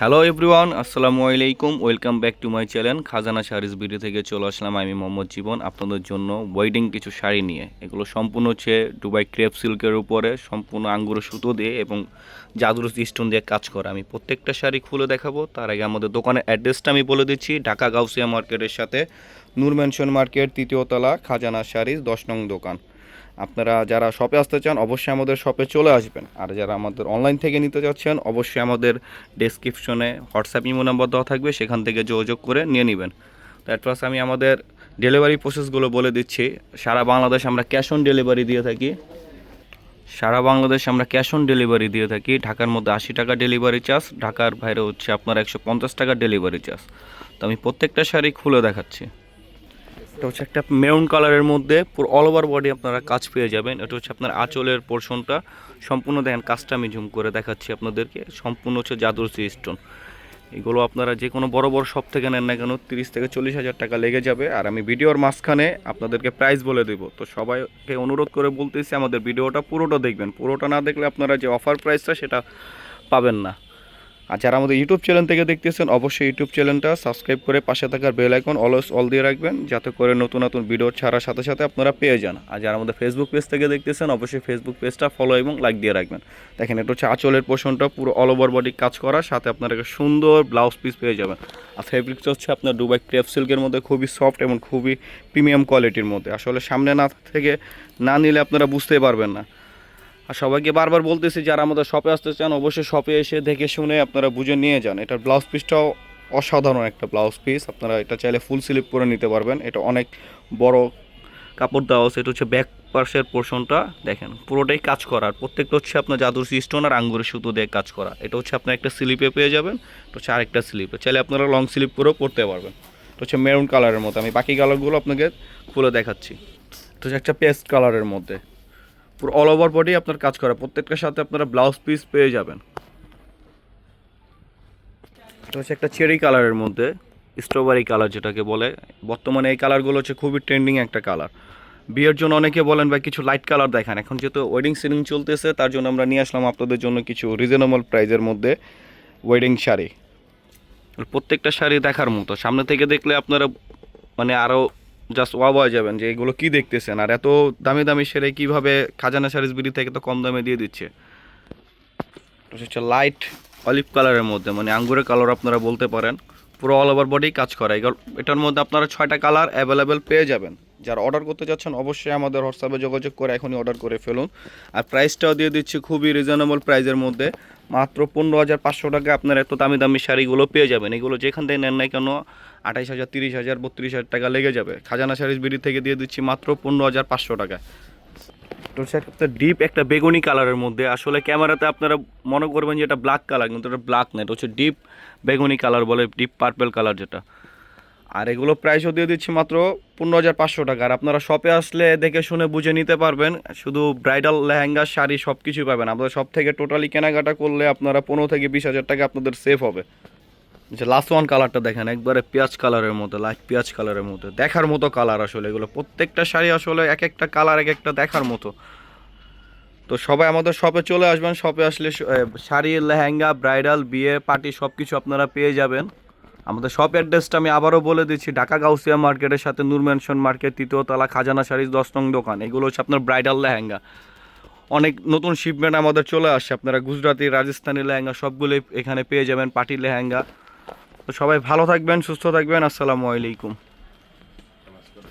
Hello everyone আসসালামু আলাইকুম welcome back to my channel Khazana sarees video থেকে চলে আসলাম আমি মোহাম্মদ জীবন, আপনাদের জন্য ওয়েডিং কিছু শাড়ি নিয়ে। এগুলো সম্পূর্ণ হচ্ছে দুবাই ক্রেপ সিল্কের উপরে, সম্পূর্ণ আঙ্গুর সুতো দিয়ে এবং জাদুর স্টোন দিয়ে কাজ করা। আমি প্রত্যেকটা শাড়ি খুলে দেখাবো, তার আগে আমাদের দোকানের অ্যাড্রেসটা আমি বলে দিচ্ছি, ঢাকা গাউসিয়া মার্কেটের সাথে, নূর মার্কেট তৃতীয়তলা খাজানা শাড়িজ দশ নং দোকান। আপনারা যারা শপে আসতে চান, অবশ্যই আমাদের শপে চলে আসবেন। আর যারা আমাদের অনলাইন থেকে নিতে চাচ্ছেন অবশ্যই আমাদের ডেসক্রিপশনে হোয়াটসঅ্যাপ ইমো নাম্বার দেওয়া থাকবে, সেখান থেকে যোগাযোগ করে নিয়ে নেবেন। তো অ্যাডভান্স আমি আমাদের ডেলিভারি প্রসেসগুলো বলে দিচ্ছি। সারা বাংলাদেশ আমরা ক্যাশ অন ডেলিভারি দিয়ে থাকি। সারা বাংলাদেশ আমরা ক্যাশ অন ডেলিভারি দিয়ে থাকি। ঢাকার মধ্যে আশি টাকা ডেলিভারি চার্জ ঢাকার বাইরে হচ্ছে আপনার একশো পঞ্চাশ টাকা ডেলিভারি চার্জ তো আমি প্রত্যেকটা শাড়ি খুলে দেখাচ্ছি। এটা হচ্ছে একটা মেরুন কালারের মধ্যে পুরো অল ওভার বডি আপনারা কাজ পেয়ে যাবেন। এটা হচ্ছে আপনার আঁচলের পোর্শনটা সম্পূর্ণ দেখেন কাজটা আমি জুম করে দেখাচ্ছি আপনাদেরকে। সম্পূর্ণ হচ্ছে জাদুর সি স্টোন এগুলো আপনারা যে কোনো বড় বড় শপ থেকে নেন না কেন, তিরিশ থেকে চল্লিশ হাজার টাকা লেগে যাবে। আর আমি ভিডিওর মাঝখানে আপনাদেরকে প্রাইস বলে দেবো। তো সবাইকে অনুরোধ করে বলতেছি, আমাদের ভিডিওটা পুরোটা দেখবেন। পুরোটা না দেখলে আপনারা যে অফার প্রাইসটা সেটা পাবেন না। আর যারা আমাদের ইউটিউব চ্যানেল থেকে দেখতেছেন, অবশ্যই ইউটিউব চ্যানেলটা সাবস্ক্রাইব করে পাশে থাকার বেল আইকন অলওয়েজ অল দিয়ে রাখবেন, যাতে করে নতুন নতুন ভিডিও ছাড়ার সাথে সাথে আপনারা পেয়ে যান। আর যারা আমাদের ফেসবুক পেজ থেকে দেখতেছেন, অবশ্যই ফেসবুক পেজটা ফলো এবং লাইক দিয়ে রাখবেন। দেখেন, এটা হচ্ছে আঁচলের পোষণটা, পুরো অল ওভার বডি কাজ করা, সাথে আপনারা একটা সুন্দর ব্লাউজ পিস পেয়ে যাবেন। আর ফেব্রিকটা হচ্ছে আপনার দুবাই ক্রেপ সিল্কের মধ্যে, খুবই সফট এবং খুবই প্রিমিয়াম কোয়ালিটির মধ্যে। আসলে সামনে না থেকে না নিলে আপনারা বুঝতেই পারবেন না। আর সবাইকে বারবার বলতেছি, যারা আমাদের শপে আসতে চান, অবশ্যই শপে এসে দেখে শুনে আপনারা বুঝে নিয়ে যান। এটার ব্লাউজ পিসটাও অসাধারণ একটা ব্লাউজ পিস আপনারা এটা চাইলে ফুল স্লিপ করে নিতে পারবেন। এটা অনেক বড় কাপড় দেওয়া আছে। এটা হচ্ছে ব্যাক পার্সের পোর্শনটা দেখেন, পুরোটাই কাজ করা। আর প্রত্যেকটা হচ্ছে আপনার জাদুর স্টোন আর আঙ্গুরের সুতো দিয়ে কাজ করা। এটা হচ্ছে আপনার একটা স্লিপে পেয়ে যাবেন। তো হচ্ছে আরেকটা স্লিপে চাইলে আপনারা লং স্লিপ করেও পরতে পারবেন। তো হচ্ছে মেরুন কালারের মতো। আমি বাকি কালারগুলো আপনাকে খুলে দেখাচ্ছি। তো হচ্ছে একটা পেস্ট কালারের মধ্যে। পুরো অল ওভার বডি আপনার কাজ করা। প্রত্যেকটার সাথে আপনারা ব্লাউজ পিস পেয়ে যাবেন। এটা হচ্ছে একটা চেরি কালারের মধ্যে স্ট্রবেরি কালার যেটাকে বলে। বর্তমানে এই কালারগুলো হচ্ছে খুবই ট্রেন্ডিং একটা কালার বিয়ের জন্য অনেকে বলেন, ভাই, কিছু লাইট কালার দেখান। এখন যেহেতু ওয়েডিং সিলিং চলতেছে, তার জন্য আমরা নিয়ে আসলাম আপনাদের জন্য কিছু রিজনেবল প্রাইজের মধ্যে ওয়েডিং শাড়ি। প্রত্যেকটা শাড়ি দেখার মতো। সামনে থেকে দেখলে আপনারা মানে আরও জাস্ট ওয়া হয়ে যাবেন যে এগুলো কি দেখতেছেন আর এত দামি দামি সেরে কীভাবে খাজানা সারিস বিড়ি থেকে তো কম দামে দিয়ে দিচ্ছে। হচ্ছে লাইট অলিভ কালারের মধ্যে মানে আঙ্গুরের কালার আপনারা বলতে পারেন। পুরো অল ওভার বডি কাজ করা এটার মধ্যে আপনারা ছয়টা কালার অ্যাভেলেবেল পেয়ে যাবেন। যারা অর্ডার করতে যাচ্ছেন, অবশ্যই আমাদের হোয়াটসঅ্যাপে যোগাযোগ করে এখনই অর্ডার করে ফেলুন। আর প্রাইসটাও দিয়ে দিচ্ছি খুবই রিজনেবল প্রাইসের মধ্যে। মাত্র পনেরো হাজার পাঁচশো টাকা আপনার এত দামি দামি শাড়িগুলো পেয়ে যাবেন। এগুলো যেখান থেকে নেন নাই কেন, আঠাইশ হাজার, তিরিশ হাজার, বত্রিশ হাজার টাকা লেগে যাবে। খাজানা শাড়ির বিড়ি থেকে দিয়ে দিচ্ছি মাত্র পনেরো হাজার পাঁচশো টাকা তো একটা ডিপ একটা বেগুনি কালারের মধ্যে আসলে ক্যামেরাতে আপনারা মনে করবেন যে এটা ব্ল্যাক কালার কিন্তু এটা ব্ল্যাক না, এটা হচ্ছে ডিপ বেগুনি কালার বলে ডিপ পার্পেল কালার যেটা। আর এগুলো প্রাইসও দিয়ে দিচ্ছি মাত্র পনেরো হাজার পাঁচশো টাকা। আর আপনারা শপে আসলে দেখে শুনে বুঝে নিতে পারবেন, শুধু ব্রাইডাল লেহেঙ্গা, শাড়ি সব কিছুই পাবেন। আপনাদের সব থেকে টোটালি কেনাকাটা করলে আপনারা পনেরো থেকে বিশ হাজার টাকা আপনাদের সেফ হবে। যে লাস্ট ওয়ান কালারটা দেখেন, একবারে পেঁয়াজ কালারের মধ্যে লাইট পেঁয়াজ কালারের মধ্যে দেখার মতো কালার আসলে এগুলো। প্রত্যেকটা শাড়ি আসলে এক একটা কালার এক একটা দেখার মতো। তো সবাই আমাদের শপে চলে আসবেন। শপে আসলে শাড়ি, লেহেঙ্গা ব্রাইডাল বিয়ে পার্টি সব কিছু আপনারা পেয়ে যাবেন। আমাদের শপ অ্যাড্রেসটা আমি আবারও বলে দিচ্ছি, ঢাকা গাউসিয়া মার্কেটের সাথে নূর ম্যানশন মার্কেট তৃতীয়তলা খাজানা শাড়ি দশ নং দোকান। এগুলো হচ্ছে আপনার ব্রাইডাল লেহেঙ্গা। অনেক নতুন শিপমেন্ট আমাদের চলে আসছে, আপনারা গুজরাটি, রাজস্থানি লেহেঙ্গা সবগুলোই এখানে পেয়ে যাবেন পার্টি লেহেঙ্গা। তো সবাই ভালো থাকবেন, সুস্থ থাকবেন, আসসালামু আলাইকুম।